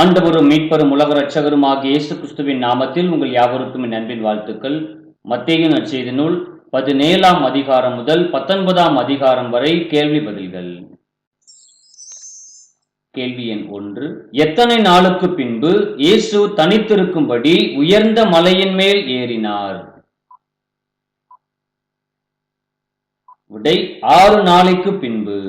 ஆண்டவரும் மீட்பரும் உலக ரட்சகரும் இயேசு கிறிஸ்துவின் நாமத்தில் உங்கள் யாவருக்கும் என் அன்பின் வாழ்த்துக்கள். மத்தியின் நற்செய்தி நூல் பதினேழாம் அதிகாரம் முதல் பத்தொன்பதாம் அதிகாரம் வரை கேள்வி பதில்கள். கேள்வி எண் ஒன்று. எத்தனை நாளுக்கு பின்பு இயேசு தனித்திருக்கும்படி உயர்ந்த மலையின் மேல் ஏறினார்? விடை ஆறு நாளைக்கு பின்பு.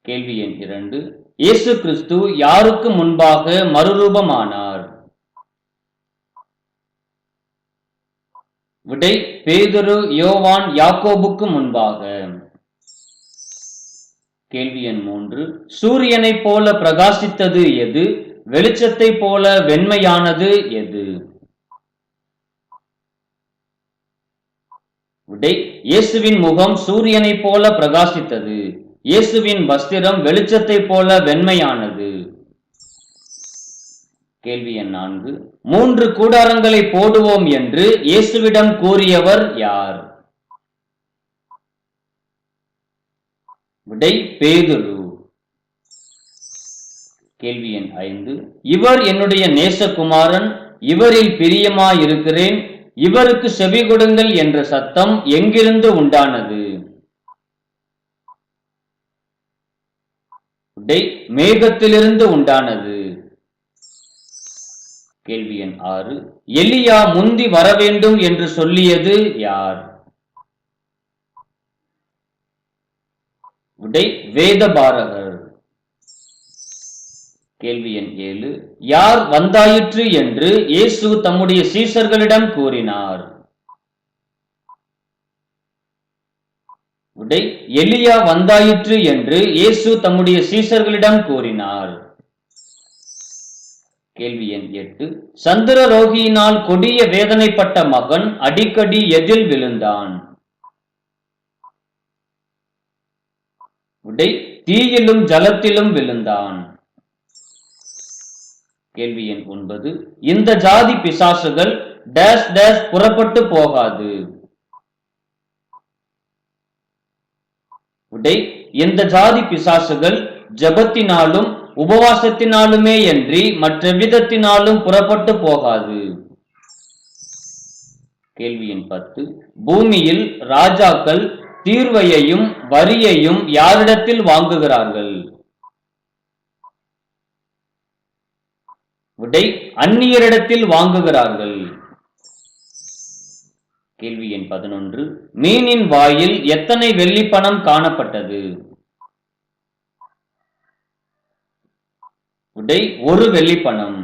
கேள்வி எண் இரண்டு. இயேசு கிறிஸ்து யாருக்கு முன்பாக மறுரூபமானார்? விடை பேதுரு யோவான் யாக்கோபுக்கு முன்பாக. கேள்வி எண் மூன்று. சூரியனைப் போல பிரகாசித்தது எது? வெளிச்சத்தைப் போல வெண்மையானது எது? விடை இயேசுவின் முகம் சூரியனைப் போல பிரகாசித்தது. இயேசுவின் வஸ்திரம் வெளிச்சத்தை போல வெண்மையானது. கேள்வி எண் நான்கு. மூன்று கூடாரங்களை போடுவோம் என்று இயேசுவிடம் கூறியவர் யார்? விடை பேதுரு. கேள்வி எண் ஐந்து. இவர் என்னுடைய நேசகுமாரன் இவரில் பிரியமாயிருக்கிறேன் இவருக்கு செவி கொடுங்கள் என்ற சத்தம் எங்கிருந்து உண்டானது? டை மேகத்திலிருந்து உண்டானது. கேள்வி எண் ஆறு. எலியா முந்தி வர வேண்டும் என்று சொல்லியது யார்? விடை வேதபாரகர். கேள்வி எண் ஏழு. யார் வந்தாயிற்று என்று இயேசு தம்முடைய சீஷர்களிடம் கூறினார். உடை எலியா வந்தாயிற்று என்று இயேசு தம்முடைய சீசர்களிடம் கூறினார். கேள்வி எண் எட்டு. சந்திர ரோகியினால் கொடிய வேதனைப்பட்ட மகன் அடிக்கடி எதில் விழுந்தான்? உடை தீயிலும் ஜலத்திலும் விழுந்தான். கேள்வி எண் ஒன்பது. இந்த ஜாதி பிசாசுகள் டேஷ் டேஷ் புறப்பட்டு போகாது. உடை எந்த ஜாதி பிசாசுகள் ஜபத்தினாலும் உபவாசத்தினாலுமே அன்றி மற்ற விதத்தினாலும் புறப்பட்டு போகாது. கேள்வி எண் பத்து. பூமியில் ராஜாக்கள் தீர்வையையும் வரியையும் யாரிடத்தில் வாங்குகிறார்கள்? விடை அந்நியரிடத்தில் வாங்குகிறார்கள். கேள்வி எண் பதினொன்று. மீனின் வாயில் எத்தனை வெள்ளி பணம் காணப்பட்டது? விடை ஒரு வெள்ளி பணம்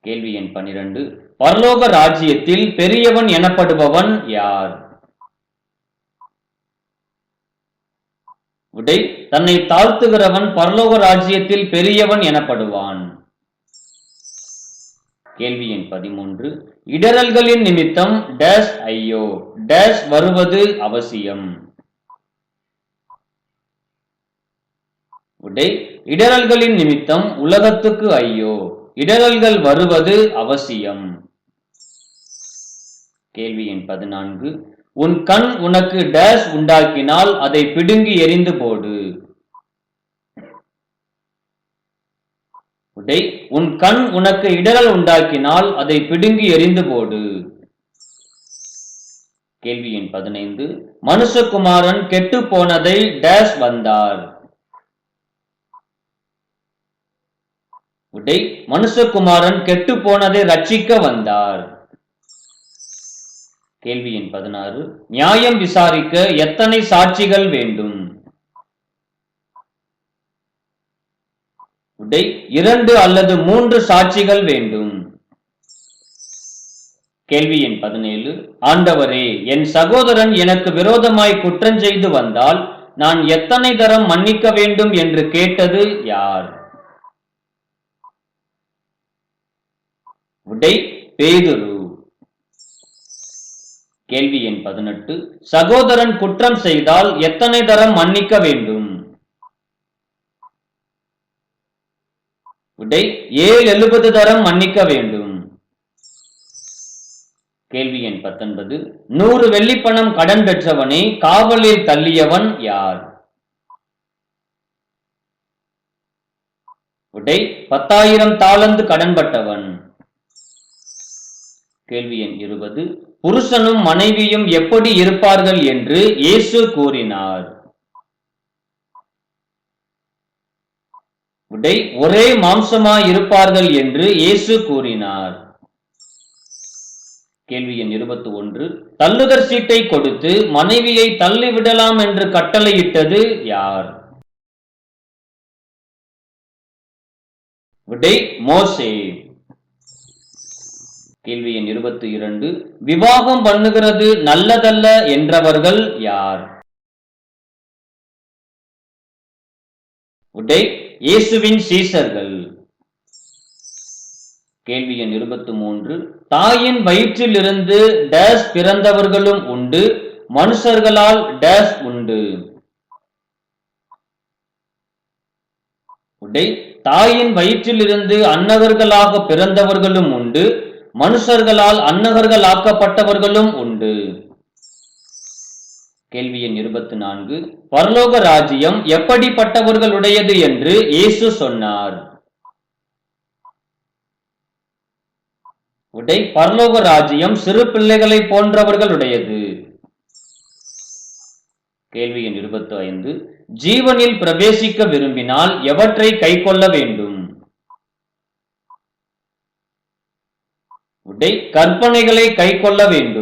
கேள்வி எண் பனிரெண்டு பரலோக ராஜ்யத்தில் பெரியவன் எனப்படுபவன் யார்? விடை தன்னை தாழ்த்துகிறவன் பரலோக ராஜ்யத்தில் பெரியவன் எனப்படுவான். கேள்வி எண் பதிமூன்று. இடரல்களின் நிமித்தம் டேஷ் ஐயோ டேஷ் வருவது அவசியம். உடை இடரல்களின் நிமித்தம் உலகத்துக்கு ஐயோ இடரல்கள் வருவது அவசியம். கேள்வி எண் பதினான்கு. உன் கண் உனக்கு டேஷ் உண்டாக்கினால் அதை பிடுங்கி எரிந்து போடு. விடை உன் கண் உனக்கு இடரல் உண்டாக்கினால் அதை பிடுங்கி எரிந்து போடு. கேள்வி எண் பதினைந்து. மனுஷகுமாரன் கெட்டு போனதை டேஷ் வந்தார். விடை மனுஷகுமாரன் கெட்டு போனதை ரட்சிக்க வந்தார். கேள்வி எண் பதினாறு. நியாயம் விசாரிக்க எத்தனை சாட்சிகள் வேண்டும் விடை இரண்டு அல்லது மூன்று சாட்சிகள் வேண்டும். கேள்வி எண் பதினேழு. ஆண்டவரே என் சகோதரன் எனக்கு விரோதமாய் குற்றஞ்செய்து வந்தால் நான் எத்தனை தரம் மன்னிக்க வேண்டும் என்று கேட்டது யார்? உடை பேதுரு. கேள்வி எண் பதினெட்டு. சகோதரன் குற்றம் செய்தால் எத்தனை தரம் மன்னிக்க வேண்டும்? விடை ஏழு எழுபது தரம் மன்னிக்க வேண்டும். கேள்வி எண் பத்தொன்பது. நூறு வெள்ளிப்பணம் கடன் பெற்றவனை காவலில் தள்ளியவன் யார்? விடை பத்தாயிரம் தாளந்து கடன்பட்டவன் கேள்வி எண் இருபது. புருஷனும் மனைவியும் எப்படி இருப்பார்கள் என்று இயேசு கூறினார். முட்டை ஒரே மாம்சமாய் இருப்பார்கள் என்று இயேசு கூறினார். கேள்வி எண் இருபத்தி ஒன்று தள்ளுதர் சீட்டை கொடுத்து மனைவியை தள்ளிவிடலாம் என்று கட்டளையிட்டது யார்? விடை மோசே. கேள்வி எண் இருபத்தி இரண்டு. விவாகம் பண்ணுகிறது நல்லதல்ல என்றவர்கள் யார்? விடை இயேசுவின் சீசர்கள். கேள்வி எண் இருபத்தி மூன்று தாயின் வயிற்றிலிருந்து டேஸ் பிறந்தவர்களும் உண்டு மனுஷர்களால் டேஸ் உண்டு. உடை தாயின் வயிற்றிலிருந்து அன்னவர்களாக பிறந்தவர்களும் உண்டு மனுஷர்களால் அன்னகர்கள் ஆக்கப்பட்டவர்களும் உண்டு. கேள்வி எண் இருபத்தி நான்கு. பரலோக ராஜ்யம் எப்படிப்பட்டவர்களுடையது என்று இயேசு சொன்னார். உடை பரலோக ராஜ்யம் சிறு பிள்ளைகளை போன்றவர்களுடையது. கேள்வி எண் இருபத்தி ஐந்து. ஜீவனில் பிரவேசிக்க விரும்பினால் எவற்றை கைக்கொள்ள வேண்டும்? உடை கற்பனைகளை கைக்கொள்ள வேண்டும்.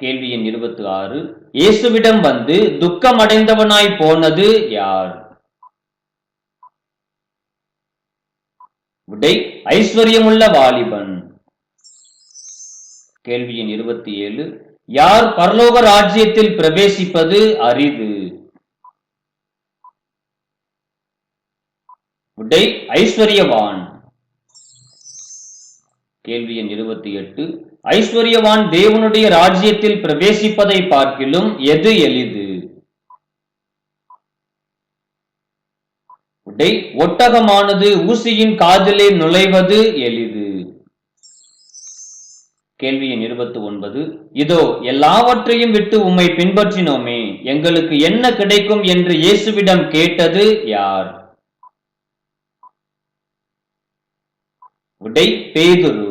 கேள்வி எண் இருபத்தி ஆறு இயேசுவிடம் வந்து துக்கமடைந்தவனாய் போனது யார்? விடை ஐஸ்வர்யமுள்ள வாலிபன். கேள்வி எண் இருபத்தி ஏழு யார் பரலோக ராஜ்யத்தில் பிரவேசிப்பது அரிது? விடை ஐஸ்வர்யவான். கேள்வி எண் இருபத்தி எட்டு ஐஸ்வர்யவான் தேவனுடைய ராஜ்யத்தில் பிரவேசிப்பதை பார்க்கிலும் எது எளிது? உடை ஒட்டகமானது ஊசியின் காதிலே நுழைவது எளிது. கேள்வி எண் இருபத்தி ஒன்பது இதோ எல்லாவற்றையும் விட்டு உம்மை பின்பற்றினோமே எங்களுக்கு என்ன கிடைக்கும் என்று இயேசுவிடம் கேட்டது யார்? விடை பேதுரு.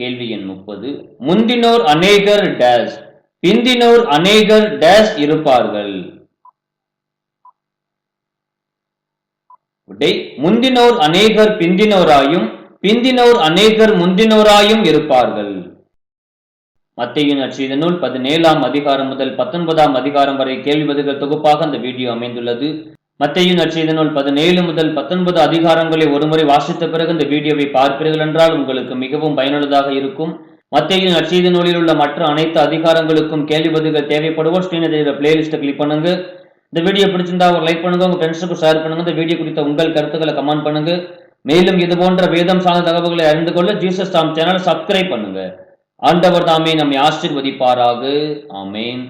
கேள்வி எண் முப்பது. முந்தினோர் அநேகர் டேஸ். பிந்தினோர் அநேகர் டேஸ் இருப்பார்கள். விடை முந்தினோர் அநேகர் பிந்தினோராயும் பிந்தினோர் அநேகர் முந்தினோராயும் இருப்பார்கள். மத்தியின் நற்செய்த நூல் பதினேழாம் அதிகாரம் முதல் பத்தொன்பதாம் அதிகாரம் வரை கேள்வி பதில்கள் தொகுப்பாக அந்த வீடியோ அமைந்துள்ளது. மத்தியின் நற்செய்த நூல் பதினேழு முதல் பத்தொன்பது அதிகாரங்களை ஒருமுறை வாசித்த பிறகு இந்த வீடியோவை பார்ப்பீர்கள் என்றால் உங்களுக்கு மிகவும் பயனுள்ளதாக இருக்கும். மத்தையும் நற்செய்த நூலில் உள்ள மற்ற அனைத்து அதிகாரங்களுக்கும் கேள்வி பதில்கள் தேவைப்படுவோம் ஸ்ரீநதியோட பிளேலிஸ்ட்டை கிளிக் பண்ணுங்க. இந்த வீடியோ பிடிச்சிருந்தா ஒரு லைக் பண்ணுங்க உங்க ஃப்ரெண்ட்ஸுக்கு ஷேர் பண்ணுங்க. இந்த வீடியோ குறித்த உங்கள் கருத்துக்களை கமெண்ட் பண்ணுங்க. மேலும் இது போன்ற வேதம் சார்ந்த தகவல்களை அறிந்து கொள்ள ஜீசஸ் டாம் சேனல் சப்ஸ்கிரைப் பண்ணுங்க. ஆண்டவர் தாமே நம்மை ஆசிர்வதிப்பாராக. ஆமேன்.